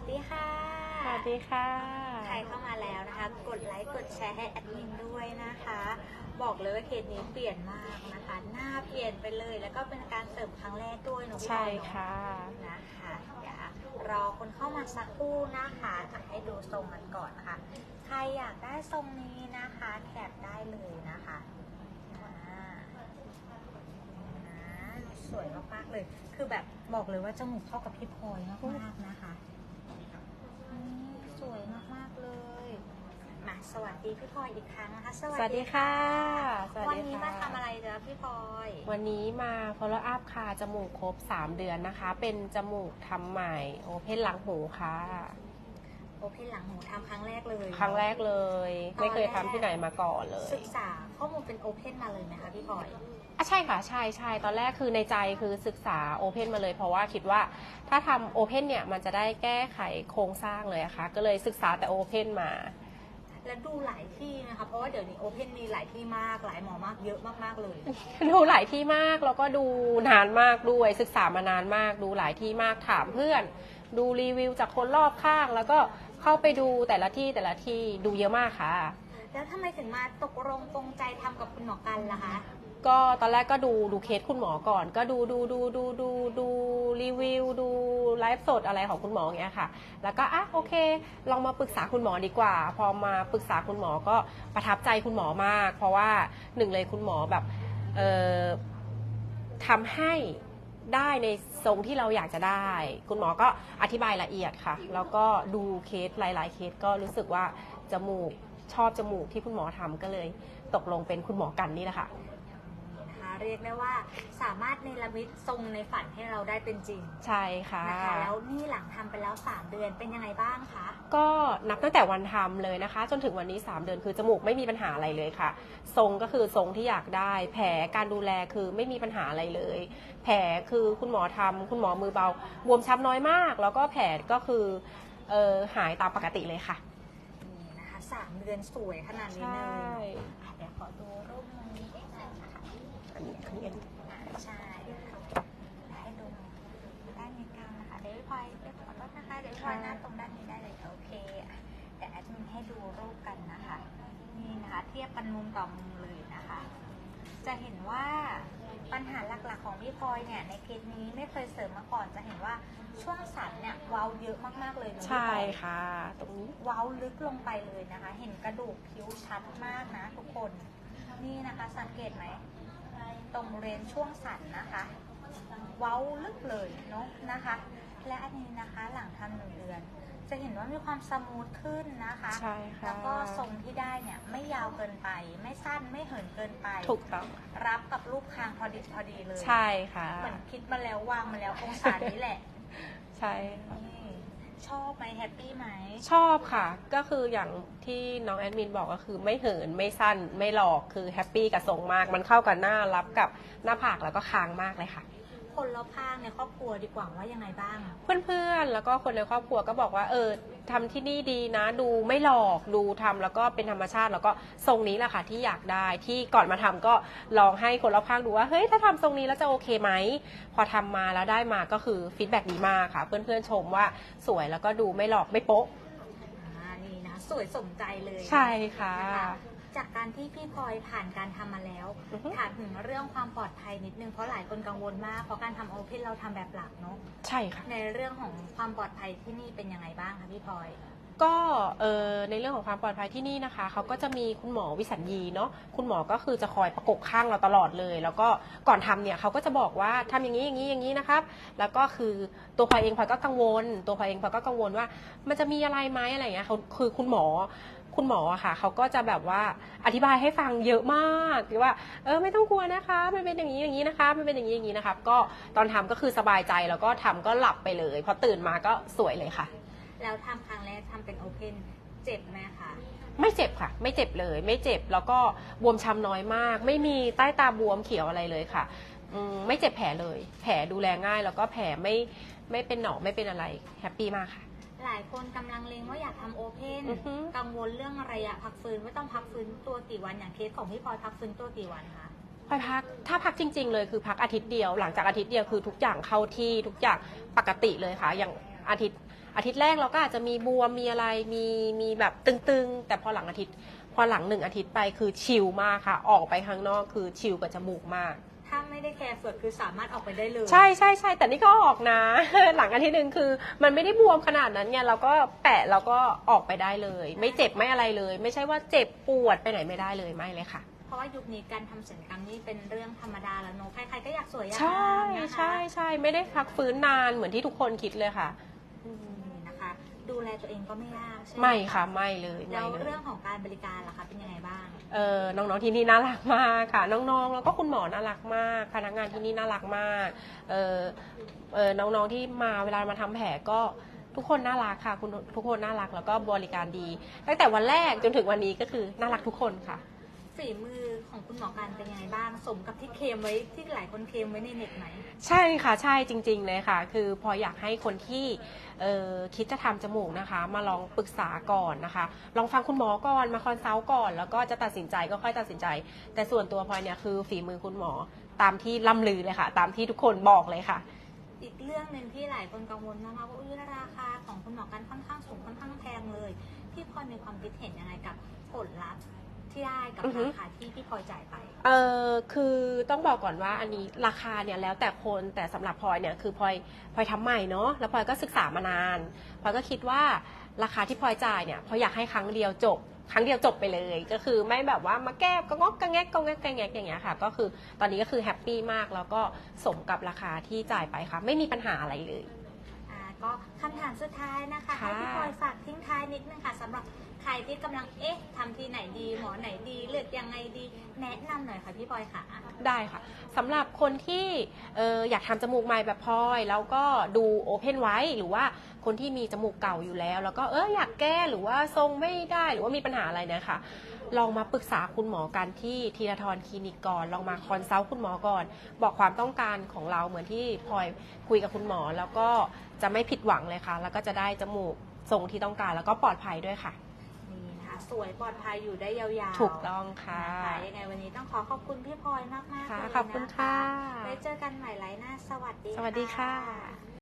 สดีค่ะ สวัสดีค่ะ ใครเข้ามาแล้วนะคะ กดไลค์ กดแชร์ให้แอดมินด้วยนะคะ บอกเลยว่าเคสนี้เปลี่ยนมากนะคะ หน้าเปลี่ยนไปเลย แล้วก็เป็นการเสริมครั้งแรกด้วยเนอะพี่ใช่บอยเนอค่ะนะคะเดี๋ยวรอคนเข้ามาสักครู่นะคะอะให้ดูทรงกันก่อนนะคะ ใครอยากได้ทรงนี้นะคะแคปได้เลยนะคะอ่านะสวยมากๆเลย คือแบบบอกเลยว่าจมูกเข้ากับพี่พลอยมากๆนะคะนี่สวยมากๆเลย มา สวัสดีพี่พลอยอีกครั้งนะคะสสวัสดีค่ะสวัสวันดีนี้ค่ะมาทำอะไรจ๊ะพี่พลอย วันนี้มา follow up ค่ะ จมูกครบ 3 เดือนนะคะ เป็นจมูกทำใหม่โอเพนหลังหูค่ะ โอเพนหลังหูทำครั้งแรกเลย ครั้งแรกเลย ไม่เคยทำที่ไหนมาก่อนเลย ศึกษาข้อมูลเป็นโอเพนมาเลยไหมคะพี่พลอยอะใช่ค่ะใช่ใช่ตอนแรกคือในใจคือศึกษาโอเพนมาเลยเพราะว่าคิดว่าถ้าทำโอเพนเนี่ยมันจะได้แก้ไขโครงสร้างเลยอะค่ะก็เลยศึกษาแต่โอเพนมา แล้วดูหลายที่นะคะ เพราะว่าเดี๋ยวนี้โอเพนมีหลายที่มาก หลายหมอมากเยอะมากๆเลย ดูหลายที่มากแล้วก็ดูนานมากด้วยศึกษามานานมาก ดูหลายที่มากถามเพื่อน ดูรีวิวจากคนรอบข้าง แล้วก็เข้าไปดูแต่ละที่แต่ละที่ดูเยอะมากค่ะ แล้วทำไมถึงมาตกลงปรงใจทำกับคุณหมอกันล่ะคะก็ตอนแรกก็ดูดูเคสคุณหมอก่อน ก็ดูดูดูดูดูดูรีวิวดู ไลฟ์สดอะไรของคุณหมออย่างเงี้ยค่ะ แล้วก็อะโอเค ลองมาปรึกษาคุณหมอดีกว่า พอมาปรึกษาคุณหมอก็ประทับใจคุณหมอมาก เพราะว่าหนึ่งเลยคุณหมอแบบเอ่อทำให้ได้ในทรงที่เราอยากจะได้ คุณหมอก็อธิบายละเอียดค่ะ แล้วก็ดูเคสหลาย ๆ เคสก็รู้สึกว่าจมูกชอบจมูกที่คุณหมอทำก็เลยตกลงเป็นคุณหมอกันนี่แหละค่ะนะคะ เรียกได้ว่าสามารถเนรมิตทรงในฝันให้เราได้เป็นจริงใช่ค่ะ นะคะแล้วนี่หลังทำไปแล้ว 3 เดือนเป็นยังไงบ้างคะ ก็นับตั้งแต่วันทำเลยนะคะ จนถึงวันนี้ 3 เดือนคือจมูกไม่มีปัญหาอะไรเลยค่ะ ทรงก็คือทรงที่อยากได้ แผลการดูแลคือไม่มีปัญหาอะไรเลย แผลคือคุณหมอทำคุณหมอมือเบาบวมช้ำน้อยมาก แล้วก็แผลก็คือเออหายตามปกติเลยค่ะนี่นะคะ สามเดือนสวยขนาดนี้ใช่เลยอะเดี๋ยวขอดูรูปมุมนี้นิดนึงนะคะอันนี้อันนี้อันนี้อ่าใช่ค่ะให้ดูด้านนี้กลางนะคะเดี๋ยวพี่พลอยเดี๋ยวขอโทษนะคะเดี๋ยวพี่พลอยหน้าตรงด้านนี้ได้เลยโอเคอะเดี๋ยวแอดมินให้ดูรูปกันนะคะ นี่นะคะ เทียบกันมุมต่อมุมเลยนะคะ จะเห็นว่า ปัญหาหลักๆของพี่พลอยเนี่ยในเคสนี้ไม่เคยเสริมมาก่อนจะเห็นว่าช่วงสันเนี่ยเว้าเยอะมากๆเลยนะพี่พใช่ลอยค่ะ ตรงนี้เว้าลึกลงไปเลยนะคะ เห็นกระดูกคิ้วชัดมากนะทุกคนนี่นะคะสังเกตไหมตรงเรนช่วงสันนะคะ เว้าลึกเลยเนาะนะคะ และอันนี้นะคะหลังทำหนึ่งเดือน จะเห็นว่ามีความสมูทขึ้นนะคะใช่ค่ะ แล้วก็ทรงที่ได้เนี่ยไม่ยาวเกินไป ไม่สั้นไม่เหินเกินไป ถูกต้องรับกับรูปคางพอดีพอดีเลยใช่ค่ะ เหมือนคิดมาแล้ววางมาแล้วองศานี้แหละ ใช่ค่ะนี่ชอบไหมแฮปปี้ไหม ชอบค่ะ ก็คืออย่างที่น้องแอดมินบอกก็คือไม่เหินไม่สั้นไม่หลอกคือแฮปปี้กับทรงมาก มันเข้ากับหน้ารับกับหน้าผากแล้วก็คางมากเลยค่ะ คนรอบข้างในครอบครัวดีกว่าว่ายังไงบ้าง เพื่อนๆ แล้วก็คนในครอบครัวก็บอกว่าเออทำที่นี่ดีนะ ดูไม่หลอกดูทำแล้วก็เป็นธรรมชาติแล้วก็ทรงนี้แหละค่ะที่อยากได้ที่ก่อนมาทำก็ลองให้คนรอบข้างดูว่าเฮ้ยถ้าทำทรงนี้แล้วจะโอเคไหมพอทำมาแล้วได้มาก็คือฟีดแบ็ดีมากค่ะ เพื่อนๆชมว่าสวยแล้วก็ดูไม่หลอกไม่โป๊ะอ่านี่นะสวยสมใจเลยใช่ค่ะนะคะ จากการที่พี่พลอยผ่านการทำมาแล้วอือฮึ ถามถึงเรื่องความปลอดภัยนิดนึงเพราะหลายคนกังวลมากเพราะการทำโอเพนเราทำแบบหลักเนาะใช่ค่ะ ในเรื่องของความปลอดภัยที่นี่เป็นยังไงบ้างคะพี่พลอย ก็ในเรื่องของความปลอดภัยที่นี่นะคะเขาก็จะมีคุณหมอวิสัญญีเนาะคุณหมอก็คือจะคอยประกบข้างเราตลอดเลย แล้วก็ก่อนทำเนี่ยเขาก็จะบอกว่าทำอย่างนี้อย่างนี้อย่างนี้นะครับ แล้วก็คือตัวพลอยเองพลอยก็กังวล ตัวพลอยเองพลอยก็กังวลว่า มันจะมีอะไรไหมอะไรเงี้ยเขาคือคุณหมอคุณหมออะค่ะเขาก็จะแบบว่าอธิบายให้ฟังเยอะมากว่า เออไม่ต้องกลัวนะคะมันเป็นอย่างนี้อย่างนี้นะคะมันเป็นอย่างนี้อย่างนี้นะครับก็ตอนทำก็คือสบายใจแล้วก็ทำก็หลับไปเลยพอตื่นมาก็สวยเลยค่ะ แล้วทำครั้งแร ทำเป็นโอเพนเจ็บไหมคะไม่เจ็บค่ะ ไม่เจ็บเลย ไม่เจ็บแล้วก็บวมช้ำน้อยมาก ไม่มีใต้ตาบวมเขียวอะไรเลยค่ะอืมไม่เจ็บแผลเลย แผลดูแลง่ายแล้วก็แผลไม่ไม่เป็นหนองไม่เป็นอะไรแฮปปี้มากค่ะ หลายคนกำลังเลงว่าอยากทำโอเพนอือฮึ กังวลเรื่องระยะพักฟื้นว่าต้องพักฟื้นตัวกี่วันอย่างเคสของพี่พลอยพักฟื้นตัวกี่วันคะพลอยพักถ้าพักจริง ๆ เลยคือพักอาทิตย์เดียว หลังจากอาทิตย์เดียวคือทุกอย่างเข้าที่ทุกอย่างปกติเลยค่ะ อย่างอาทิตย์ อาทิตย์แรกเราก็อาจจะมีบวมมีอะไรมีมีแบบตึงๆ แต่พอหลังอาทิตย์ พอหลังหนึ่งอาทิตย์ไปคือชิลมากค่ะ ออกไปข้างนอกคือชิลกับจมูกมาก ถ้าไม่ได้แคร์ส่วนคือสามารถออกไปได้เลยใช่ใช่ใช่แต่นี่ก็ออกนะ หลังอาทิตย์หนึ่งคือ มันไม่ได้บวมขนาดนั้นไงเราก็แปะเราก็ออกไปได้เลย ไม่เจ็บไม่อะไรเลย ไม่ใช่ว่าเจ็บปวดไปไหนไม่ได้เลยไม่เลยค่ะเพราะว่ายุคนี้การทำศัลยกรรมนี่เป็นเรื่องธรรมดาแล้วเนอะใครๆก็อยากสวยอยากใช่งามนะคะใช่ใช่ไม่ได้พักฟื้นนานเหมือนที่ทุกคนคิดเลยค่ะนี่นะคะ ดูแลตัวเองก็ไม่ยากใช่ไหมไม่ค่ะไม่เลยไม่แล้วเลยเรื่องของการบริการล่ะคะเป็นยังไงบ้าง เออน้องๆที่นี่น่ารักมากค่ะ น้องๆแล้วก็คุณหมอน่ารักมาก พนักงานที่นี่น่ารักมากเออเออน้องๆที่มาเวลามาทำแผลก็ทุกคนน่ารักค่ะคุณทุกคนน่ารักแล้วก็บริการดี ตั้งแต่วันแรกจนถึงวันนี้ก็คือน่ารักทุกคนค่ะ ฝีมือของคุณหมอการเป็นยังไงบ้าง สมกับที่เคลมไว้ที่หลายคนเคลมไว้ในเน็ตไหม ใช่ค่ะใช่จริง ๆ เลยค่ะ คือพออยากให้คนที่เอ่อคิดจะทำจมูกนะคะ มาลองปรึกษาก่อนนะคะ ลองฟังคุณหมอก่อนมาคอนซัลท์ก่อน แล้วก็จะตัดสินใจก็ค่อยตัดสินใจ แต่ส่วนตัวพลอยเนี่ยคือฝีมือคุณหมอตามที่ล่ำลือเลยค่ะ ตามที่ทุกคนบอกเลยค่ะ อีกเรื่องหนึ่งที่หลายคนกังวลมากๆว่าอุ้ยราคาของคุณหมอการค่อนข้างสูงค่อนข้างแพงเลยพี่พลอยมีความคิดเห็นยังไงกับผลลัพธ์ ที่ได้กับอือฮึ ราคาที่พี่พลอยจ่ายไป เออคือต้องบอกก่อนว่าอันนี้ราคาเนี่ยแล้วแต่คนแต่สำหรับพลอยเนี่ยคือพลอยพลอยทำใหม่เนาะแล้วพลอยก็ศึกษามานานพลอยก็คิดว่าราคาที่พลอยจ่ายเนี่ยพลอยอยากให้ครั้งเดียวจบ ครั้งเดียวจบไปเลย ก็คือไม่แบบว่ามาแก้ก็งอกกระแงกก็งอกกระแงกอย่างเงี้ยค่ะ ก็คือตอนนี้ก็คือแฮปปี้มากแล้วก็สมกับราคาที่จ่ายไปค่ะ ไม่มีปัญหาอะไรเลย อ่าก็คำถามสุดท้ายนะคะ ค่ะ ให้พี่พลอยฝากทิ้งท้ายนิดนึงค่ะสำหรับ ใครที่กำลังเอ๊ะทำที่ไหนดี หมอไหนดี เลือกยังไงดี แนะนำหน่อยค่ะพี่พลอยค่ะ ได้ค่ะสำหรับคนที่เอออยากทำจมูกใหม่แบบพลอย แล้วก็ดูโอเพนไว้หรือว่าคนที่มีจมูกเก่าอยู่แล้ว แล้วก็เอออยากแก้หรือว่าทรงไม่ได้หรือว่ามีปัญหาอะไรเนี่ยค่ะลองมาปรึกษาคุณหมอกันที่ทีรทรคลินิกก่อน ลองมาคอนซัลท์คุณหมอก่อน บอกความต้องการของเราเหมือนที่พลอยคุยกับคุณหมอ แล้วก็จะไม่ผิดหวังเลยค่ะ แล้วก็จะได้จมูกทรงที่ต้องการแล้วก็ปลอดภัยด้วยค่ะ สวยปลอดภัยอยู่ได้ยาวๆถูกต้องค่ะนะคะยังไงวันนี้ต้องขอขอบคุณพี่พลอยมากๆค่ะเลยขอบคุณนค่ะ ไว้เจอกันใหม่ไลน์หน้า สวัสดีสวัสดีค่ะ